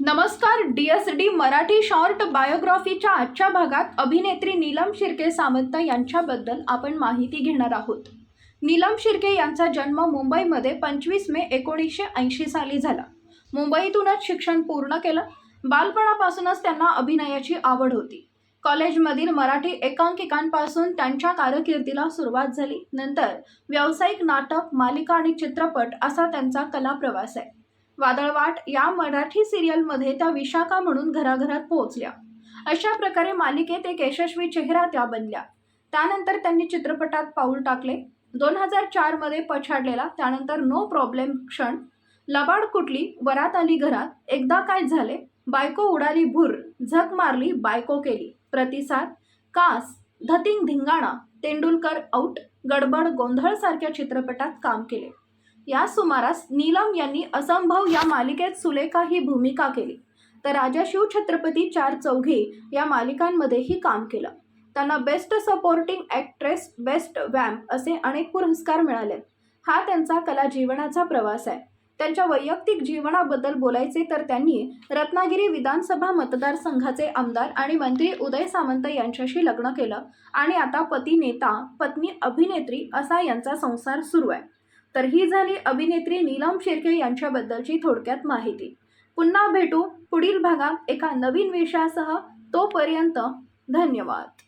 नमस्कार D S D Marathi short बायोग्राफीच्या आजच्या भागात अभिनेत्री नीलम शिर्के सामंत यांच्याबद्दल आपण माहिती घेणार आहोत. नीलम शिर्के यांचा जन्म मुंबईमध्ये पंचवीस मे एकोणीसशे ऐंशी साली झाला. मुंबईतूनच शिक्षण पूर्ण केलं. बालपणापासूनच त्यांना अभिनयाची आवड होती. कॉलेजमधील मराठी एकांकिकांपासून त्यांच्या कारकिर्दीला सुरुवात झाली. नंतर व्यावसायिक नाटक मालिका आणि चित्रपट असा त्यांचा कला प्रवास आहे. वादळवाट या मराठी सिरियलमध्ये त्या विशाखा म्हणून घराघरात पोहोचल्या. अशा प्रकारे मालिकेत एक यशस्वी चेहरा त्या बनल्या. त्यानंतर त्यांनी चित्रपटात पाऊल टाकले. दोन हजार चारमध्ये पछाडलेला त्यानंतर नो प्रॉब्लेम क्षण लबाड कुटली वरात आली घरात एकदा काय झाले बायको उडाली भूर झक मारली बायको केली प्रतिसाद कास धतिंग धिंगाणा तेंडुलकर आऊट गडबड गोंधळ सारख्या चित्रपटात काम केले. या सुमारास नीलम यांनी असंभव या मालिकेत सुलेखा ही भूमिका केली. तर राजा शिव छत्रपती चार चौघे या मालिकांमध्येही काम केलं. त्यांना best supporting actress best vamp असे अनेक पुरस्कार मिळाले. हा त्यांचा कला जीवनाचा प्रवास आहे. त्यांच्या वैयक्तिक जीवनाबद्दल बोलायचे तर त्यांनी रत्नागिरी विधानसभा मतदारसंघाचे आमदार आणि मंत्री उदय सामंत यांच्याशी लग्न केलं आणि आता पती नेता पत्नी अभिनेत्री असा यांचा संसार सुरू आहे. तर ही झाली अभिनेत्री नीलम शिर्के यांच्याबद्दलची थोडक्यात माहिती. पुन्हा भेटू पुढील भागात एका नवीन विषयासह तोपर्यंत धन्यवाद.